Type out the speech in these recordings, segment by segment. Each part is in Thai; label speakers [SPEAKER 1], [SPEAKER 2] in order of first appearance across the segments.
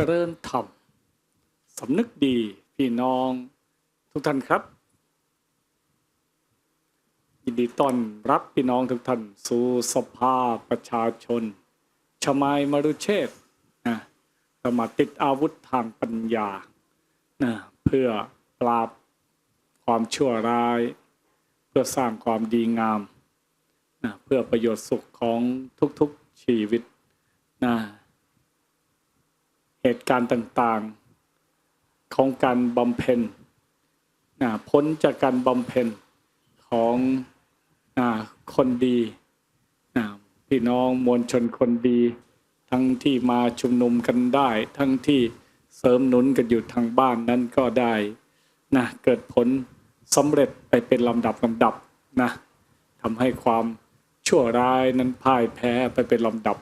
[SPEAKER 1] เจริญธรรมสำนึกดีพี่น้องทุกท่านครับ ยินดีต้อนรับพี่น้องทุกท่านสู่สภาประชาชน ชมายมรุเชษนะเรามาติดอาวุธทางปัญญานะเพื่อปราบความชั่วร้าย เพื่อสร้างความดีงามนะเพื่อประโยชน์สุขของทุกๆชีวิตนะ เหตุการณ์ต่างๆ ของการบำเพ็ญนะพ้นจากการบำเพ็ญของนะคนดีนะพี่น้องมวลชนคนดี ทั้งที่มาชุมนุมกันได้ ทั้งที่เสริมหนุนกันอยู่ทางบ้านนั้นก็ได้นะเกิดผลสำเร็จไปเป็นลำดับลำดับนะทำให้ความชั่วร้ายนั้นพ่ายแพ้ไปเป็นลำดับ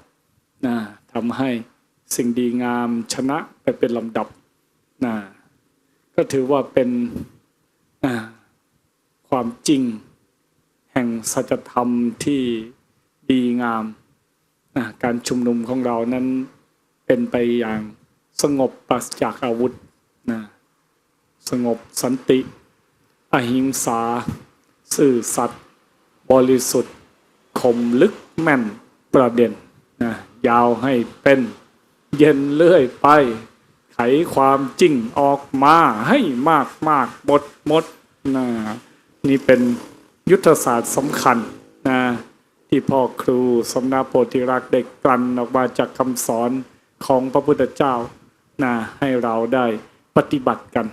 [SPEAKER 1] นะทำให้ สิ่งดีงามชนะไปเป็นลำดับนะก็ถือว่าเป็นนะความจริง แห่งสัจธรรมที่ดีงามนะการชุมนุมของเรานั้นเป็นไปอย่างสงบปราศจากอาวุธนะสงบสันติ อหิงสาซื่อสัตย์บริสุทธิ์คมลึกแม่นประเด็นนะยาวให้เป็น เย็นเลื่อยไป ไขความจริงออกมาให้มากมากหมดหมดนะนี่เป็นยุทธศาสตร์สำคัญนะที่พ่อครูสมณโพธิรักเด็กกลั่นออกมาจากคำสอนของพระพุทธเจ้านะให้เราได้ปฏิบัติกัน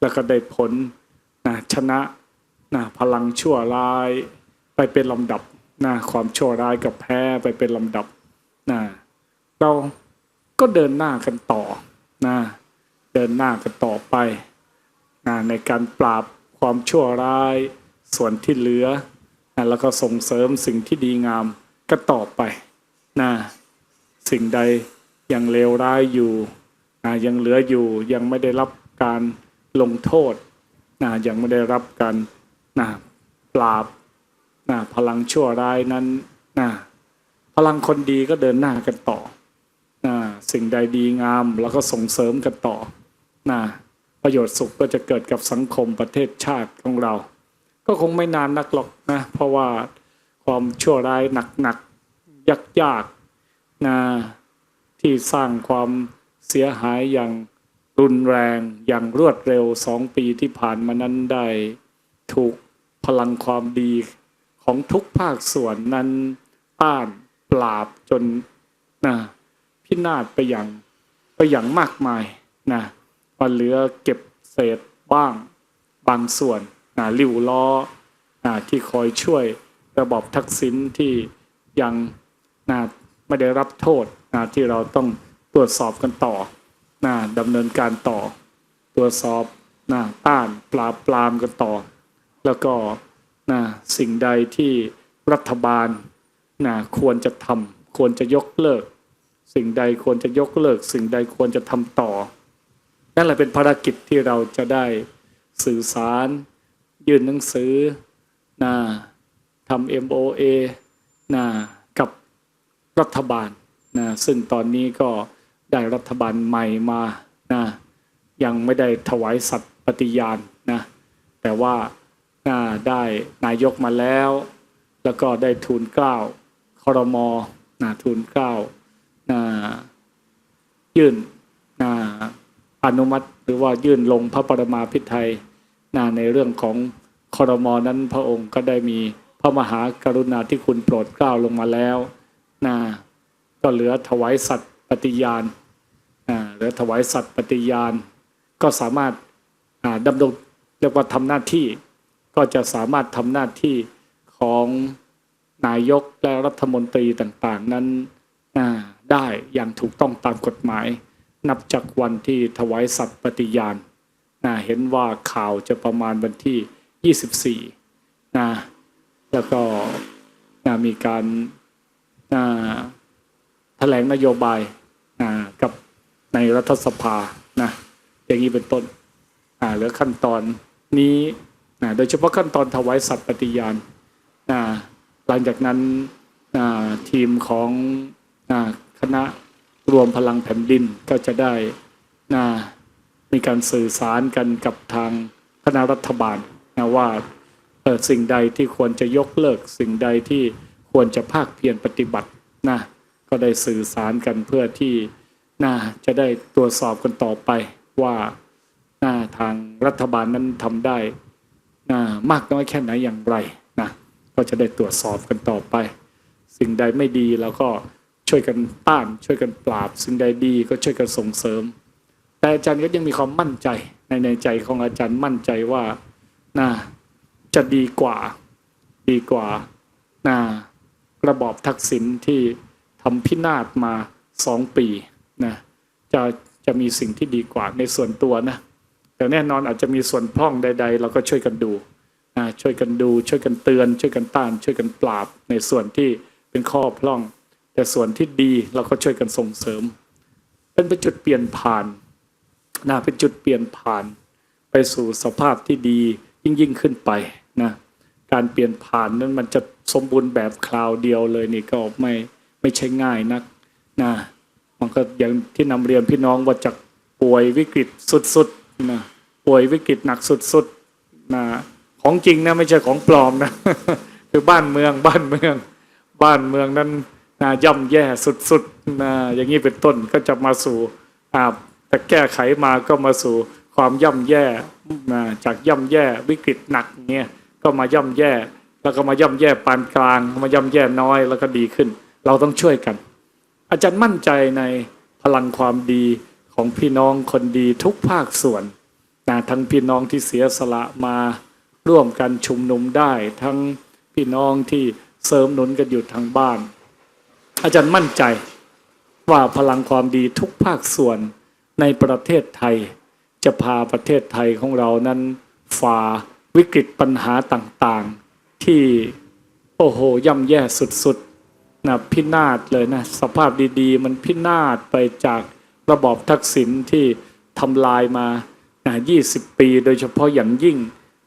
[SPEAKER 1] แล้วก็ได้ผลนะชนะนะพลังชั่วร้ายไปเป็นลำดับนะความชั่วร้ายกับแพ้ไปเป็นลำดับนะเรา ก็เดินหน้ากันต่อนะเดินหน้ากันต่อไปนะในการปราบความชั่วร้ายส่วนที่เหลือนะแล้วก็ส่งเสริมสิ่งที่ดีงามก็ต่อไปนะสิ่งใดยังเลวร้ายอยู่นะยังเหลืออยู่ยังไม่ได้รับการลงโทษนะยังไม่ได้รับการนะปราบนะพลังชั่วร้ายนั้นนะพลังคนดีก็เดินหน้ากันต่อ สิ่งใดดีงาม แล้วก็ส่งเสริมกันต่อนะประโยชน์สุขก็จะเกิดกับสังคมประเทศชาติของเรา ก็คงไม่นานนักหรอกนะเพราะว่าความชั่วร้ายหนักๆยากยากๆนะที่สร้างความเสียหายอย่างรุนแรงอย่างรวดเร็วสองปีที่ผ่านมานั้นได้ถูกพลังความดีของทุกภาคส่วนนั้นต้านปราบจนนะ พินาศไปอย่างไปอย่างมากมายนะพอเหลือเก็บเศษบ้างบางส่วนนะริ้วล้อนะที่คอยช่วยระบอบทักษิณที่ยังนะไม่ได้รับโทษนะที่เราต้องตรวจสอบกันต่อนะดำเนินการต่อ ตรวจสอบนะต้านปราบปรามกันต่อ แล้วก็นะสิ่งใดที่รัฐบาลนะควรจะทำควรจะยกเลิก สิ่งใดควรจะยกเลิก สิ่งใดควรจะทำต่อ นั่นแหละเป็นภารกิจที่เราจะได้สื่อสาร ยื่นหนังสือนะทำ MOA นะกับรัฐบาลนะซึ่งตอนนี้ก็ได้รัฐบาลใหม่มานะยังไม่ได้ถวายสัตย์ปฏิญาณนะแต่ว่านะได้นายกมาแล้ว แล้วก็ได้ทูลเกล้าครมนะทูลเกล้า ยื่นอนุมัติหรือว่ายื่นลงพระปรมาภิไธยนะในเรื่องของคอรมอนั้นพระองค์ก็ได้มีพระมหากรุณาธิคุณโปรดเกล้าลงมาแล้วนะก็เหลือถวายสัตย์ปฏิญาณเหลือถวายสัตย์ปฏิญาณ ก็สามารถดำรงเรียกว่าทำหน้าที่ ก็จะสามารถทำหน้าที่ของนายกและรัฐมนตรีต่างๆ นั้นา ได้อย่างถูกต้องตามกฎหมาย นับจากวันที่ถวายสัตย์ปฏิญาณนะเห็นว่าข่าวจะประมาณวันที่ 24นะแล้วก็นะมีการนะแถลงนโยบายนะกับในรัฐสภานะอย่างนี้เป็นต้นอ่าเหลือขั้นตอนนี้นะโดยเฉพาะขั้นตอนถวายสัตย์ปฏิญาณนะหลังจากนั้นนะทีมของนะ คณะรวมพลังแผ่นดินก็จะได้นะมีการสื่อสารกันกับทางคณะรัฐบาลนะว่าสิ่งใดที่ควรจะยกเลิก สิ่งใดที่ควรจะภาคเพียรปฏิบัตินะก็ได้สื่อสารกันเพื่อที่นะจะได้ตรวจสอบกันต่อไปว่านะทางรัฐบาลนั้นทำได้นะมากน้อยแค่ไหนอย่างไรนะก็จะได้ตรวจสอบกันต่อไป สิ่งใดไม่ดีเราก็ ช่วยกันต้าน ช่วยกันปราบ สิ่งใดดีก็ช่วยกันส่งเสริม แต่อาจารย์ก็ยังมีความมั่นใจในในใจของอาจารย์มั่นใจว่าน่าจะดีกว่าดีกว่าน่าระบอบทักษิณที่ทำพินาศมาสองปีนะจะจะมีสิ่งที่ดีกว่าในส่วนตัวนะแต่แน่นอนอาจจะมีส่วนพร่องใด ๆ เราก็ช่วยกันดูนะช่วยกันดูช่วยกันเตือน ช่วยกันต้าน ช่วยกันปราบในส่วนที่เป็นข้อพร่อง แต่ส่วนที่ดีเราก็ช่วยกันส่งเสริม เป็นเป็นจุดเปลี่ยนผ่านนะเป็นจุดเปลี่ยนผ่าน ไปสู่สภาพที่ดียิ่งยิ่งขึ้นไปนะการเปลี่ยนผ่านนั้นมันจะสมบูรณ์แบบคราวเดียวเลยนี่ก็ไม่ไม่ใช่ง่ายนักนะมันก็อย่างที่นำเรียนพี่น้องว่าจากป่วยวิกฤตสุดๆนะป่วยวิกฤตหนักสุดๆนะของจริงนะไม่ใช่ของปลอมนะคือบ้านเมืองบ้านเมือง บ้านเมืองนั้น นะย่ำแย่สุดๆนะอย่างนี้เป็นต้นก็จะมาสู่แต่แก้ไขมาก็มาสู่ความย่ำแย่นะจากย่ำแย่วิกฤตหนักเงี้ยก็มาย่ำแย่ แล้วก็มาย่ำแย่ปานกลาง มาย่ำแย่น้อยแล้วก็ดีขึ้น เราต้องช่วยกัน อาจารย์มั่นใจในพลังความดีของพี่น้องคนดีทุกภาคส่วนนะทั้งพี่น้องที่เสียสละมาร่วมกันชุมนุมได้ ทั้งพี่น้องที่เสริมหนุนกันอยู่ทางบ้าน อาจารย์มั่นใจว่าพลังความดีทุกภาคส่วนในประเทศไทย จะพาประเทศไทยของเรานั้นฝ่าวิกฤตปัญหาต่างๆ ที่โอ้โหย่ำแย่สุดๆนะพินาศเลยนะสภาพดีๆ มันพินาศไปจากระบอบทักษิณที่ทำลายมานะ20 ปี โดยเฉพาะอย่างยิ่ง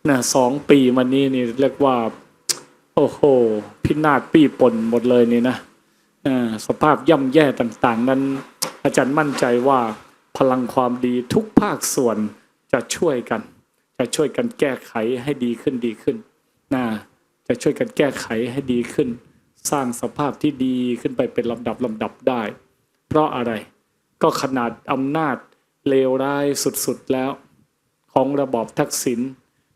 [SPEAKER 1] นะสองปีมานี้นี่เรียกว่า โอ้โห พินาศปี้ปนหมดเลยนี่นะ สภาพย่ำแย่ต่างๆ นั้น อาจารย์มั่นใจว่าพลังความดีทุกภาคส่วนจะช่วยกัน จะช่วยกันแก้ไขให้ดีขึ้นดีขึ้นนะจะช่วยกันแก้ไขให้ดีขึ้น สร้างสภาพที่ดีขึ้นไปเป็นลำดับลำดับได้ เพราะอะไรก็ขนาดอำนาจเลวร้ายสุดๆแล้ว ของระบอบทักษิณ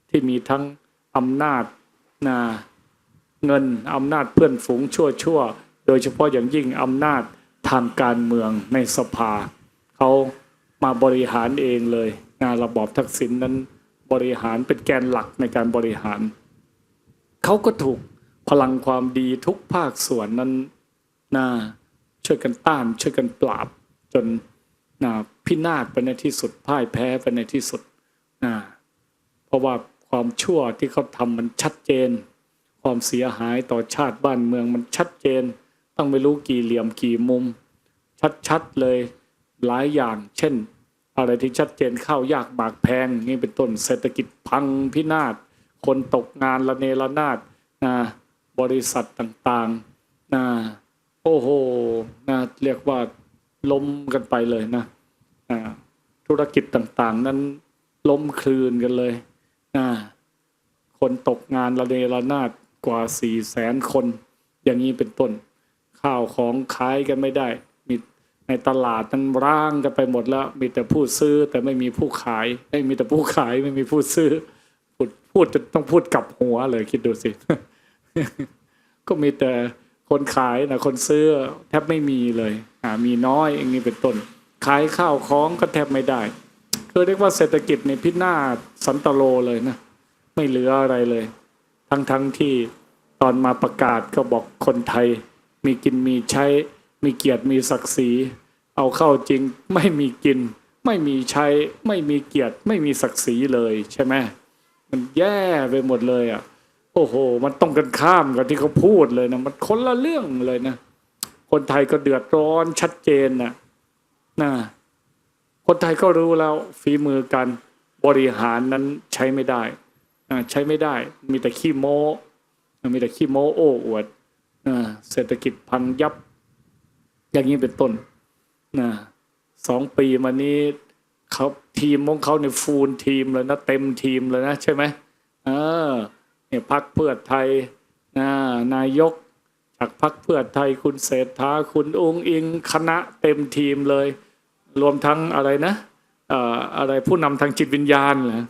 [SPEAKER 1] ที่มีทั้งอำนาจนะเงินอำนาจเพื่อนฝูงชั่วชั่ว โดยเฉพาะอย่างยิ่งอำนาจทางการเมืองในสภาเขามาบริหารเองเลยงานระบอบทักษิณนั้นบริหารเป็นแกนหลักในการบริหาร เขาก็ถูกพลังความดีทุกภาคส่วนนั้นนะช่วยกันต้านช่วยกันปราบจนนะพินาศไปในที่สุดพ่ายแพ้ไปในที่สุดนะเพราะว่าความชั่วที่เขาทำมันชัดเจน ความเสียหายต่อชาติบ้านเมืองมันชัดเจน ต้องไม่รู้กี่เหลี่ยมกี่มุม ชัดๆเลยหลายอย่าง เช่น อะไรที่ชัดเจนข้าวยากหมากแพงนี่เป็นต้นเศรษฐกิจพังพินาศคนตกงานละเนระนาดนะบริษัทต่างๆนะโอ้โหนะเรียกว่าล้มกันไปเลยนะนะธุรกิจต่างๆ นั้นล้มคลืนกันเลยนะคนตกงานละเนระนาดกว่าสี่แสนคน อย่างนี้เป็นต้น ข้าวของขายกันไม่ได้ มีในตลาดนั้นร้างกันไปหมดแล้ว มีแต่ผู้ซื้อแต่ไม่มีผู้ขายไม่มีแต่ผู้ขายไม่มีผู้ซื้อ พูดพูดจะต้องพูดกลับหัวเลยคิดดูสิ ก็มีแต่คนขายนะคนซื้อแทบไม่มีเลยอ่ามีน้อยอย่างนี้เป็นต้น ขายข้าวของก็แทบไม่ได้คือเรียกว่าเศรษฐกิจในพินาศสันตโลเลยนะไม่เหลืออะไรเลย ทั้งทั้งที่ตอนมาประกาศก็บอกคนไทย มีกินมีใช้ มีเกียรติมีศักดิ์ศรี เอาเข้าจริงไม่มีกิน ไม่มีใช้ ไม่มีเกียรติ ไม่มีศักดิ์ศรีเลยใช่ไหมมันแย่ไปหมดเลยอะ โอ้โห มันต้องกันข้ามกับที่เขาพูดเลยนะมันคนละเรื่องเลยนะคนไทยก็เดือดร้อนชัดเจนนะนะคนไทยก็รู้แล้วฝีมือการบริหารนั้นใช้ไม่ได้ใช้ไม่ได้ มีแต่ขี้โม้มีแต่ขี้โม้โอ้อวด เศรษฐกิจพังยับ อย่างนี้เป็นต้นนะสองปีมานี้เขาทีมของเขาในฟูลทีมเลยนะเต็มทีมเลยนะใช่ไหมเออเนี่ยพักเพื่อไทยนะนายกจากพักเพื่อไทยคุณเศรษฐาคุณองค์อิงคณะเต็มทีมเลย รวมทั้งอะไรนะเอ่ออะไรผู้นำทางจิตวิญญาณเหรอ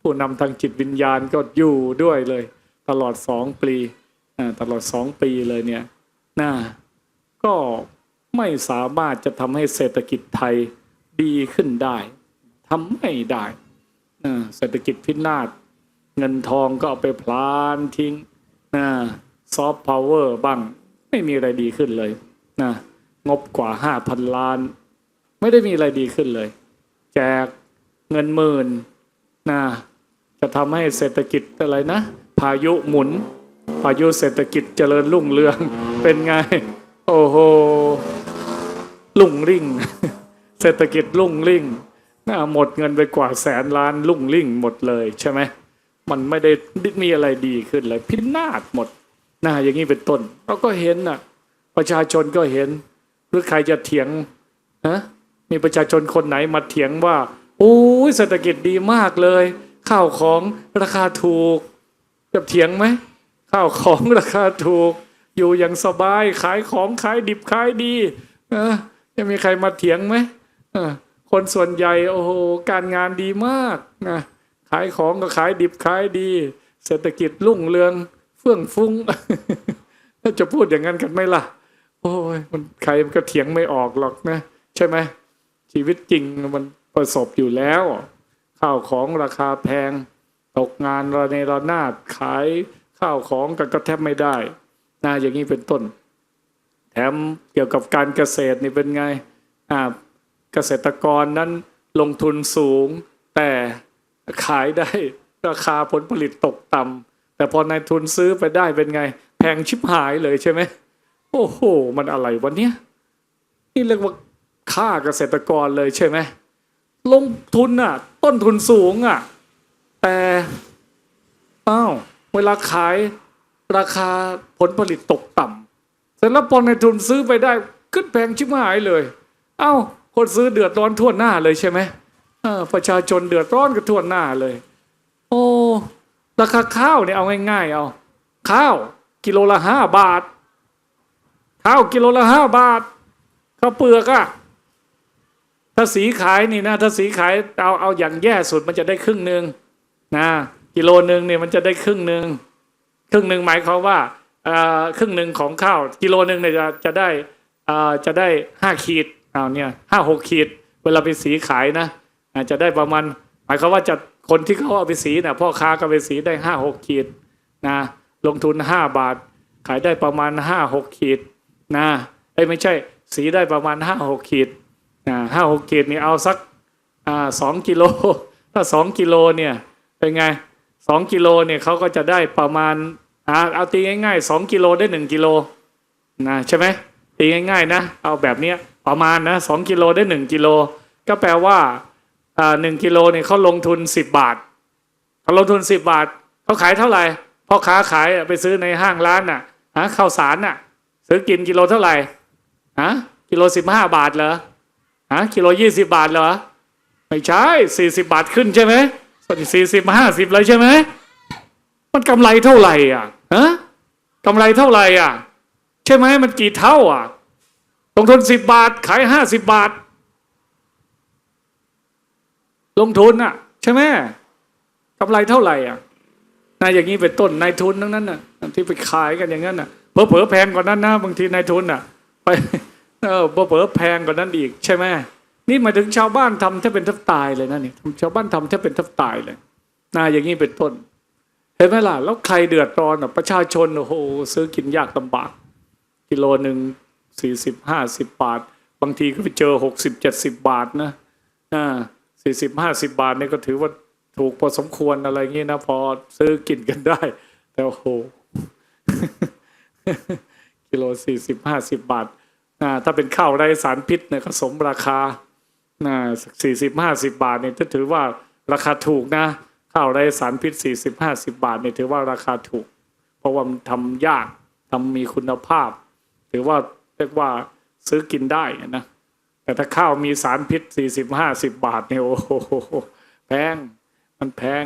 [SPEAKER 1] ผู้นำทางจิตวิญญาณก็อยู่ด้วยเลย ตลอดสองปี ตลอดสองปีเลยเนี่ยน่าก็ไม่สามารถจะทำให้เศรษฐกิจไทยดีขึ้นได้ทำไม่ได้เศรษฐกิจพินาศเงินทองก็เอาไปพลานทิ้งนะซอฟต์พาวเวอร์บ้างไม่มีอะไรดีขึ้นเลยนะงบกว่าห้าพันล้าน ไม่ได้มีอะไรดีขึ้นเลย แจกเงินหมื่นนะจะทำให้เศรษฐกิจอะไรนะ พายุหมุน พายุเศรษฐกิจเจริญรุ่งเรือง เป็นไง โอ้โหลุ่งริ่ง เศรษฐกิจลุ่งริ่งหมดเงินไปกว่าแสนล้านลุ่งริ่งหมดเลยใช่ไหมมันไม่ได้มีอะไรดีขึ้นเลย พินาศหมดน่าอย่างนี้เป็นต้นเราก็เห็นน่ะ ประชาชนก็เห็น หรือใครจะเถียงฮะมีประชาชนคนไหนมาเถียงว่าโอ้ยเศรษฐกิจดีมากเลย ข้าวของราคาถูกจะเถียงไหม ข้าวของราคาถูก อยู่อย่างสบาย ขายของขายดิบขายดีเออจะมีใครมาเถียงไหมคนส่วนใหญ่โอ้โหการงานดีมากนะขายของก็ขายดิบขายดี เศรษฐกิจรุ่งเรืองเฟื่องฟุ้งจะพูดอย่างนั้นกันไหมล่ะ โอ้ยมันใครมันก็เถียงไม่ออกหรอกนะ ใช่ไหมชีวิตจริงมันประสบอยู่แล้วข้าวของราคาแพง ตกงานระเนระนาดขาย ข้าวของกันก็แทบไม่ได้นะอย่างนี้เป็นต้น แถมเกี่ยวกับการเกษตรนี่เป็นไงอ่าเกษตรกรนั้นลงทุนสูง แต่ขายได้ราคาผลผลิตตกต่ำแต่พอนายทุนซื้อไปได้เป็นไง แพงชิบหายเลยใช่ไหมโอ้โห มันอะไรวะเนี้ยนี่เรียกว่าฆ่าเกษตรกรเลยใช่ไหมลงทุนอะ ต้นทุนสูงอะ แต่อ้าว เวลาขายราคาผลผลิตตกต่ำเสร็จแล้วพอในทุนซื้อไปได้ขึ้นแพงชิบหายเลย เอ้า คนซื้อเดือดร้อนทั่วหน้าเลยใช่ไหมประชาชนเดือดร้อนกันทั่วหน้าเลย โอ้ราคาข้าวเนี่ยเอาง่ายๆ เอา ข้าวกิโลละห้าบาท ข้าวกิโลละห้าบาทข้าวเปลือกอะถ้าสีขายนี่นะ ถ้าสีขายเอาเอาอย่างแย่สุดมันจะได้ครึ่งหนึ่งนะ กิโลหนึ่งเนี่ยมันจะได้ครึ่งหนึ่งครึ่งหนึ่งหมายความว่าครึ่งหนึ่งของข้าวกิโลหนึ่งเนี่ยจะจะได้จะได้ห้าขีดเอาเนี่ยห้าหกขีด เวลาไปสีขายนะจะได้ประมาณ หมายความว่าจะคนที่เขาเอาไปสีเนี่ยพ่อค้าก็ไปสีได้ห้าหกขีดนะลงทุนห้าบาท ขายได้ประมาณห้าหกขีดนะเอ้ไม่ใช่สีได้ประมาณห้าหกขีดนะห้าหกขีดนี่เอาสักสองกิโลถ้าสองกิโลเนี่ยเป็นไง สองกิโลเนี่ยเขาก็จะได้ประมาณอ่าเอาตีง่ายๆสองกิโลได้หนึ่งกิโลนะใช่ไหมตีง่ายๆนะเอาแบบเนี้ยประมาณนะสองกิโลได้หนึ่งกิโลก็แปลว่าอ่าหนึ่งกิโลเนี่ยเขาลงทุนสิบบาทเขาลงทุนสิบบาทเขาขายเท่าไหร่พ่อค้าขายไปซื้อในห้างร้านน่ะฮะข้าวสารน่ะ ซื้อกินกิโลเท่าไหร่ฮะกิโลสิบห้าบาทเหรอฮะกิโลยี่สิบาทเหรอไม่ใช่สี่สิบาทขึ้นใช่ไหม สี่สิบห้าสิบเลยใช่ไหมมันกำไรเท่าไหร่อะฮะกำไรเท่าไหร่อะ ใช่ไหมมันกี่เท่าอะลงทุนสิบบาท ขายห้าสิบบาท ลงทุนอะ ใช่ไหมกำไรเท่าไหร่อะนายอย่างนี้เป็นต้นนายทุนทั้งนั้นน่ะที่ไปขายกันอย่างนั้นน่ะเผลอๆแพงกว่านั้นนะบางทีนายทุนน่ะ ไป เออเผลอๆแพงกว่านั้นอีก ใช่ไหม นี่หมายถึงชาวบ้านทำแทบเป็นแทบตายเลยนะนี่ชาวบ้านทำแทบเป็นแทบตายเลยนาอย่างนี้เป็นต้น เห็นไหมล่ะ แล้วใครเดือดร้อนอะประชาชนโอ้โหซื้อกินยากลำบาก กิโลหนึ่งสี่สิบห้าสิบบาท บางทีก็ไปเจอหกสิบเจ็ดสิบบาทนะอ่าสี่สิบห้าสิบบาทนี่ก็ถือว่าถูกพอสมควรอะไรเงี้ยนะพอซื้อกินกันได้ แต่โอ้โหกิโลสี่สิบห้าสิบบาทอ่าถ้าเป็นข้าวไร้สารพิษเนี่ยก็สมราคา นะสี่สิบห้าสิบาทเนี่ยถือว่าราคาถูกนะข้าวไร้สารพิษสี่สิบห้าสิบาทเนี่ยถือว่าราคาถูก เพราะว่ามันทำยากทำมีคุณภาพ ถือว่าเรียกว่าซื้อกินได้นะแต่ถ้าข้าวมีสารพิษสี่สิบห้าสิบบาทเนี่ยโอ้โหแพงมันแพง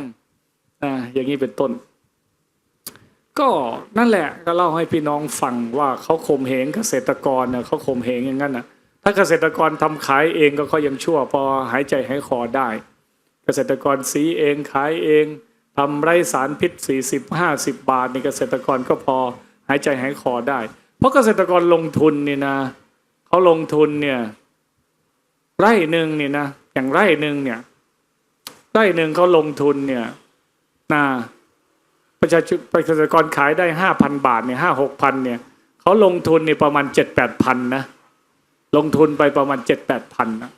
[SPEAKER 1] อ่าอย่างนี้เป็นต้น ก็นั่นแหละก็เล่าให้พี่น้องฟังว่าเขาข่มเหงเกษตรกรเน่ะเขาข่มเหงอย่างนั้นนะ ถ้าเกษตรกรทำขายเองก็เขายังชั่วพอหายใจหายคอได้ เกษตรกรสีเองขายเองทำไรสารพิษ 40 50 บาทนี่เกษตรกรก็พอหายใจหายคอได้ เพราะเกษตรกรลงทุนนี่นะเขาลงทุนเนี่ยไร่หนึ่งนี่นะอย่างไร่หนึ่งเนี่ยไร่หนึ่งเขาลงทุนเนี่ยนะประชาชนเกษตรกรขายได้ห้าพันบาทเนี่ยห้าหกพันเนี่ยเขาลงทุนเนี่ยประมาณเจ็ดแปดพันนะ ลงทุนไปประมาณเจ็ดแปดพันนะ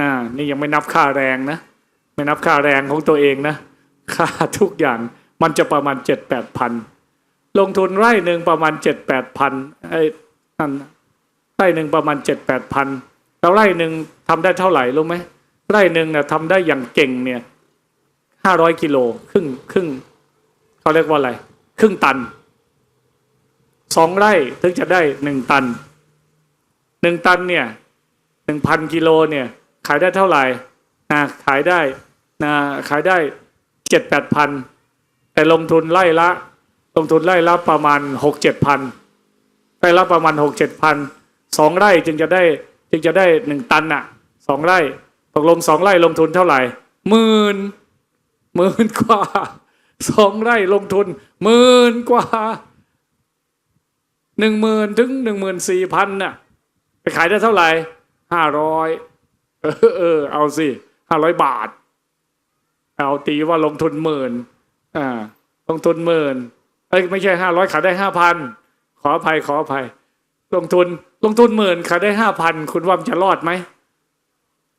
[SPEAKER 1] นะนี่ยังไม่นับค่าแรงนะ ไม่นับค่าแรงของตัวเองนะ ค่าทุกอย่างมันจะประมาณเจ็ดแปดพันลงทุนไร่หนึ่งประมาณเจ็ดแปดพันไอ้นั่นไร่หนึ่งประมาณเจ็ดแปดพันแล้วไร่หนึ่งทำได้เท่าไหร่รู้ไหมไร่หนึ่งเนี่ยทำได้อย่างเก่งเนี่ยห้าร้อยกิโลครึ่งครึ่งเขาเรียกว่าอะไร ครึ่งตันสองไร่ถึงจะได้หนึ่งตัน หนึ่งตันเนี่ยหนึ่งพันกิโลเนี่ย ขายได้เท่าไหร่นะขายได้นะขายได้เจ็ดแปดพันแต่ลงทุนไล่ละ ลงทุนไล่ละประมาณหกเจ็ดพันไร่ละประมาณหกเจ็ดพันสองไร่จึงจะได้จึงจะได้หนึ่งตันอะสองไร่ตกลงสองไร่ลงทุนเท่าไหร่หมื่นหมื่นกว่าสองไร่ลงทุนหมื่นกว่าหนึ่งหมื่นถึงหนึ่งหมื่นสี่พันน่ะ ไปขายได้เท่าไหร่ห้าร้อยเออเออเอาสิห้าร้อยบาท เอาตีว่าลงทุนหมื่นอ่า ลงทุนหมื่นเอ้ยไม่ใช่ห้าร้อยขายได้ห้าพันขออภัยขออภัย ลงทุน ลงทุนหมื่นขายได้ห้าพันคุณว่ามันจะรอดไหม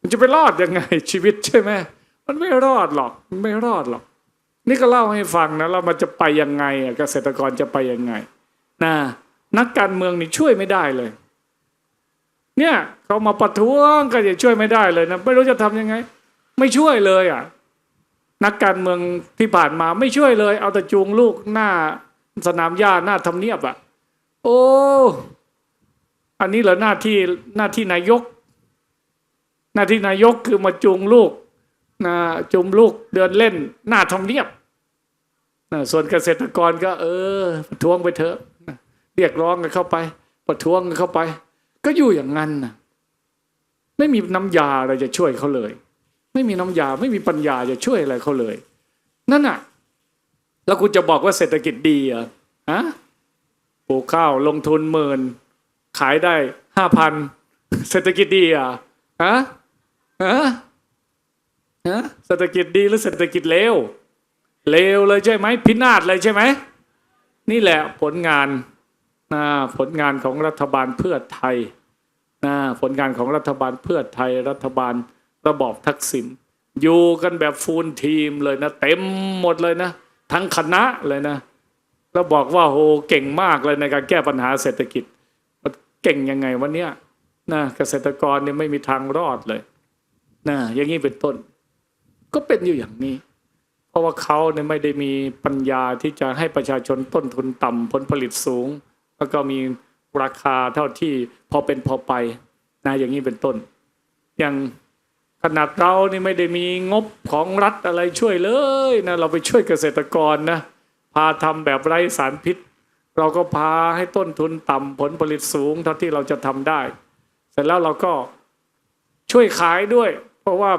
[SPEAKER 1] มันจะไปรอดยังไง ชีวิตใช่ไหมมันไม่รอดหรอกมันไม่รอดหรอก นี่ก็เล่าให้ฟังนะแล้วมันจะไปยังไงเกษตรกรจะไปยังไงนะนักการเมืองนี่ช่วยไม่ได้เลย เนี่ยเขามาประท้วงก็จะช่วยไม่ได้เลยนะไม่รู้จะทำยังไง ไม่ช่วยเลยอะ นักการเมืองที่ผ่านมาไม่ช่วยเลย เอาแต่จูงลูกหน้าสนามหญ้าหน้าทำเนียบอะ โอ้อันนี้เหรอหน้าที่หน้าที่นายก หน้าที่นายกคือมาจูงลูกนะจูงลูกเดินเล่น หน้าทำเนียบนะส่วนเกษตรกรก็ เออ ประท้วงไปเถอะนะเรียกร้องกันเข้าไป ประท้วงกันเข้าไป ก็อยู่อย่างนั้นนะไม่มีน้ำยาอะไรจะช่วยเขาเลย ไม่มีน้ำยาไม่มีปัญญาจะช่วยอะไรเขาเลย นั่นน่ะ แล้วคุณจะบอกว่าเศรษฐกิจดีเหรอฮะปลูกข้าวลงทุนหมื่นขายได้ห้าพันเศรษฐกิจดีเหรอะฮะฮะฮะเศรษฐกิจดีหรือเศรษฐกิจเลวเลวเลยใช่ไหมพินาศเลยใช่ไหมนี่แหละผลงาน นะผลงานของรัฐบาลเพื่อไทยนะผลงานของรัฐบาลเพื่อไทยรัฐบาลระบอบทักษิณอยู่กันแบบฟูลทีมเลยนะ เต็มหมดเลยนะ ทั้งคณะเลยนะ แล้วบอกว่าโหเก่งมากเลยในการแก้ปัญหาเศรษฐกิจเก่งยังไงวันเนี้ยนะเกษตรกรเนี่ยไม่มีทางรอดเลยนะอย่างนี้เป็นต้น ก็เป็นอยู่อย่างนี้ เพราะว่าเขาเนี่ยไม่ได้มีปัญญาที่จะให้ประชาชนต้นทุนต่ำผลผลิตสูง แล้วก็มีราคาเท่าที่พอเป็นพอไปนะอย่างนี้เป็นต้น อย่างขนาดเรานี่ไม่ได้มีงบของรัฐอะไรช่วยเลยนะเราไปช่วยเกษตรกรนะพาทำแบบไร้สารพิษ เราก็พาให้ต้นทุนต่ำผลผลิตสูงเท่าที่เราจะทำได้ เสร็จแล้วเราก็ช่วยขายด้วย เพราะว่า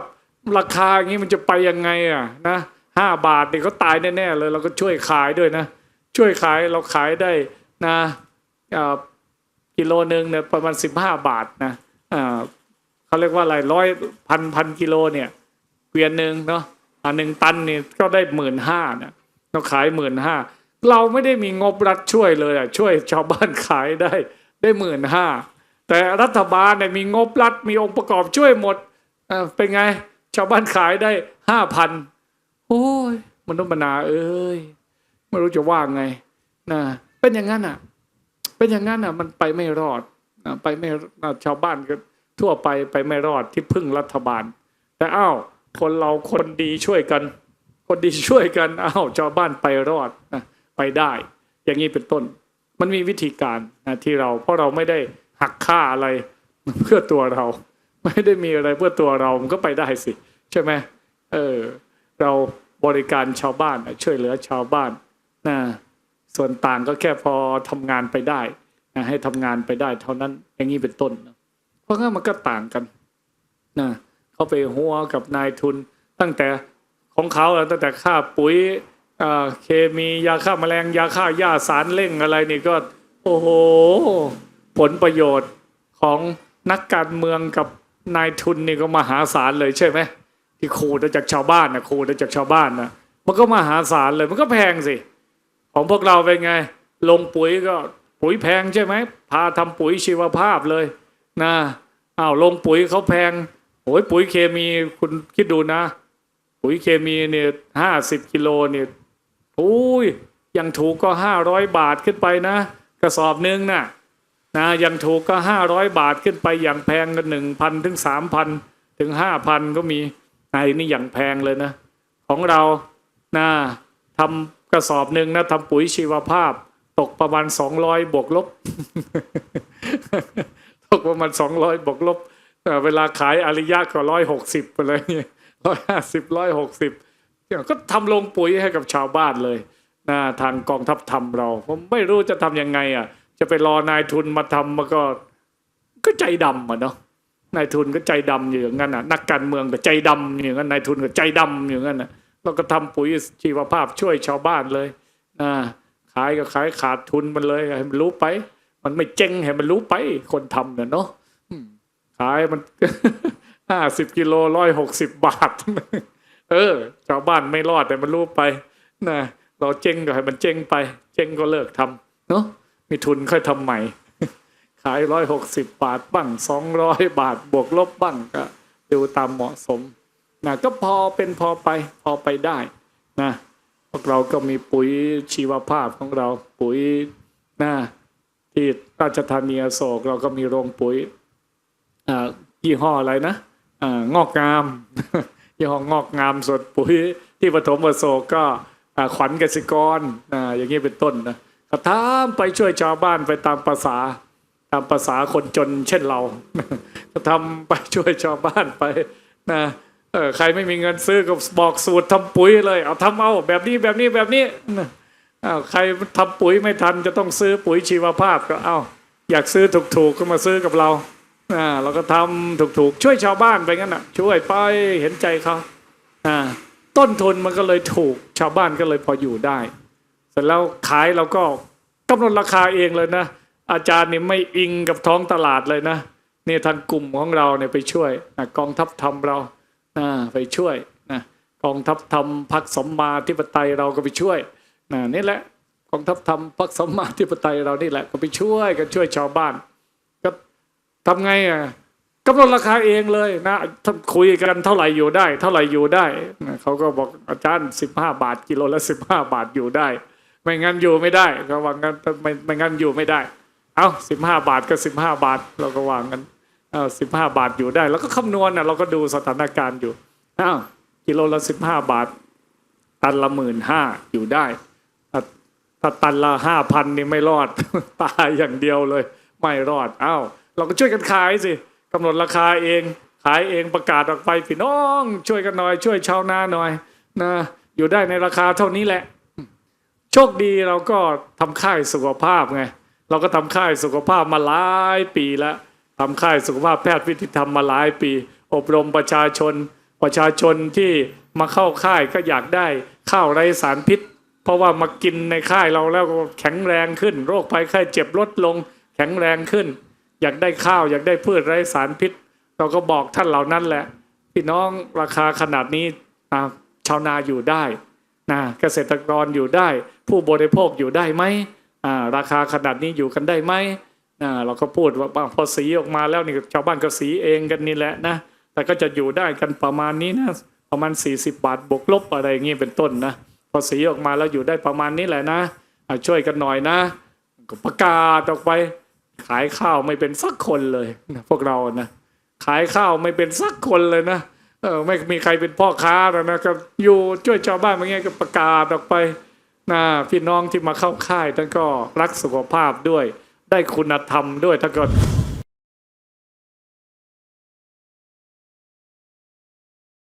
[SPEAKER 1] ราคาอย่างนี้มันจะไปยังไงอะนะห้าบาทเนี่เขาตายแน่ๆเลย เราก็ช่วยขายด้วยนะ ช่วยขายเราขายได้นะ กิโลหนึ่งเนี่ยประมาณสิบห้าบาทนะอ่าเขาเรียกว่าอะไรร้อยพันพันกิโลเนี่ยเกวียนหนึ่งเนาะอันหนึ่งตันเนี่ยก็ได้หมื่นห้าเนี่ยเราขายหมื่นห้าเราไม่ได้มีงบรัฐช่วยเลยอะช่วยชาวบ้านขายได้ได้หมื่นห้าแต่รัฐบาลเนี่ยมีงบรัฐมีองค์ประกอบช่วยหมดอ่าเป็นไง ชาวบ้านขายได้ห้าพันโอ้ยมนุษย์มนาเอ้ยไม่รู้จะว่าไงนะเป็นอย่างนั้นอะ เป็นอย่างนั้นอะมันไปไม่รอดอะไปไม่ชาวบ้านก็ทั่วไปไปไม่รอดที่พึ่งรัฐบาล แต่อ้าวคนเราคนดีช่วยกัน คนดีช่วยกันอ้าวชาวบ้านไปรอดนะไปได้ อย่างนี้เป็นต้น มันมีวิธีการนะที่เรา เพราะเราไม่ได้หักค่าอะไรเพื่อตัวเรา ไม่ได้มีอะไรเพื่อตัวเรามันก็ไปได้สิ ใช่ไหมเออ เราบริการชาวบ้านช่วยเหลือชาวบ้านนะ ส่วนต่างก็แค่พอทำงานไปได้นะให้ทำงานไปได้ เท่านั้นอย่างนี้เป็นต้นนะเพราะงั้นมันก็ต่างกันนะเขาไปหัวกับนายทุนตั้งแต่ของเขาตั้งแต่ค่าปุ๋ยเคมียาฆ่าแมลงยาฆ่าหญ้าสารเร่งอะไรนี่ก็ โอ้โห ผลประโยชน์ของนักการเมืองกับนายทุนนี่ก็มหาศาลเลยใช่ไหมที่ขูดเอาจากชาวบ้านนะขูดเอาจากชาวบ้านนะมันก็มหาศาลเลยมันก็แพงสิ ของพวกเราเป็นไง ลงปุ๋ยก็ปุ๋ยแพงใช่ไหมพาทำปุ๋ยชีวภาพเลยนะอ้าวลงปุ๋ยเขาแพงโอ้ยปุ๋ยเคมีคุณคิดดูนะ ปุ๋ยเคมีเนี่ยห้าสิบกิโลเนี่ยโอ้ยยังถูกก็ห้าร้อยบาทขึ้นไปนะ กระสอบนึงน่ะนะยังถูกก็ห้าร้อยบาทขึ้นไปอย่างแพงก็หนึ่งพันถึงสามพันถึงห้าพันก็มีในนี่อย่างแพงเลยนะ ของเรานะทำ กระสอบหนึ่งนะทำปุ๋ยชีวภาพ ตกประมาณสองร้อยบวกลบ ตกประมาณสองร้อยบวกลบเวลาขายอริยะก็ร้อยหกสิบไปเลยร้อยห้าสิบร้อยหกสิบก็ทำลงปุ๋ยให้กับชาวบ้านเลยนะทางกองทัพทำเราผมไม่รู้จะทำยังไงอะ จะไปรอนายทุนมาทำมาก็ ก็ใจดำอะเนาะนายทุนก็ใจดำอยู่อย่างนั้นอะ นักการเมืองก็ใจดำอย่างนั้นนายทุนก็ใจดำอย่างนั้นอะ เราก็ทำปุ๋ยชีวภาพช่วยชาวบ้านเลยนะขายก็ขายขาดทุนมันเลยให้มันรู้ไป มันไม่เจ๊งให้มันรู้ไปคนทำเนี่ยเนาะขายมันห้าสิบกิโลร้อยหกสิบบาท เออ ชาวบ้านไม่รอดแต่มันรู้ไปนะเราเจ๊งก็ให้มันเจ๊งไป เจ๊งก็เลิกทำเนาะมีทุนค่อยทำใหม่ ขายร้อยหกสิบบาทบ้างสองร้อยบาทบวกลบบ้างก็ดูตามเหมาะสม นะก็พอเป็นพอไปพอไปได้นะพวกเราก็มีปุ๋ยชีวภาพของเราปุ๋ยนะที่ราชธานีอโศกเราก็มีโรงปุ๋ยอ่ายี่ห้ออะไรนะอ่างอกงามยี่ห้องอกงามสดปุ๋ยที่ปฐมอโศกก็ขวัญกสิกรอ่าอย่างนี้เป็นต้นนะก็ทำไปช่วยชาวบ้านไปตามภาษาตามภาษาคนจนเช่นเราก็ทำไปช่วยชาวบ้านไปนะ เออใครไม่มีเงินซื้อก็บอกสูตรทำปุ๋ยเลย เอาทำเอาแบบนี้แบบนี้แบบนี้นะอ้าใครทำปุ๋ยไม่ทันจะต้องซื้อปุ๋ยชีวภาพก็เอาอยากซื้อถูกๆก็มาซื้อกับเราอ่าเราก็ทำถูกๆ ช่วยชาวบ้านไปงั้นอะ ช่วยไปเห็นใจเขาอ่าต้นทุนมันก็เลยถูกชาวบ้านก็เลยพออยู่ได้ เสร็จแล้วขายเราก็กำหนดราคาเองเลยนะ อาจารย์นี่ไม่อิงกับท้องตลาดเลยนะนี่ทางกลุ่มของเราเนี่ยไปช่วยกองทัพธรรมเรา ไปช่วยนะกองทัพธรรมพักสมมาธิปไตยเราก็ไปช่วยนะนี่แหละกองทัพธรรมพักสมมาธิปไตยเรานี่แหละก็ไปช่วยกันช่วยชาวบ้าน ก็ทำไงอะกำหนดราคาเองเลยนะถ้าคุยกันเท่าไหร่อยู่ได้ เท่าไหร่อยู่ได้นะเขาก็บอกอาจารย์สิบห้าบาทกิโลละสิบห้าบาทอยู่ได้ ไม่งั้นอยู่ไม่ได้เขาว่างั้นไม่ไม่งั้นอยู่ไม่ได้ เอาสิบห้าบาทก็สิบห้าบาทเราก็วางกัน อาสิบห้าบาทอยู่ได้ แล้วก็คำนวณนะเราก็ดูสถานการณ์อยู่อ้าวกิโลละสิบห้าบาท ตันละหมื่นห้าอยู่ได้ถ้าถ้าตันละห้าพันนี่ไม่รอดตายอย่างเดียวเลย ไม่รอดอ้าวเราก็ช่วยกันขายสิกำหนดราคาเอง ขายเองประกาศออกไปพี่น้อง ช่วยกันหน่อย ช่วยชาวนาหน่อยนะอยู่ได้ในราคาเท่านี้แหละ โชคดีเราก็ทำค่ายสุขภาพไงเราก็ทำค่ายสุขภาพมาหลายปีแล้ว ทำค่ายสุขภาพแพทย์วิทยธรรมมาหลายปี อบรมประชาชน ประชาชนที่มาเข้าค่ายก็อยากได้ข้าวไร้สารพิษ เพราะว่ามากินในค่ายเราแล้วก็แข็งแรงขึ้น โรคภัยไข้เจ็บลดลง แข็งแรงขึ้น อยากได้ข้าวอยากได้พืชไร้สารพิษ เราก็บอกท่านเหล่านั้นแหละพี่น้องราคาขนาดนี้ชาวนาอยู่ได้นะเกษตรกรอยู่ได้ ผู้บริโภคอยู่ได้ไหมราคาขนาดนี้อยู่กันได้ไหม อ่าเราก็พูดว่าพอสีออกมาแล้วนี่ชาวบ้านก็สีเองกันนี่แหละนะแต่ก็จะอยู่ได้กันประมาณนี้นะประมาณ 40 บาทบวกลบอะไรอย่างงี้เป็นต้นนะพอสีออกมาแล้วอยู่ได้ประมาณนี้แหละนะช่วยกันหน่อยนะก็ประกาศออกไป ขายข้าวไม่เป็นสักคนเลยนะพวกเรานะขายข้าวไม่เป็นสักคนเลยนะเออไม่มีใครเป็นพ่อค้าแล้วนะครับอยู่ช่วยชาวบ้านอย่างเงี้ยก็ประกาศออกไปนะพี่น้องที่มาเข้าค่ายท่านก็รักสุขภาพด้วย ได้คุณธรรมด้วยถ้าเกิด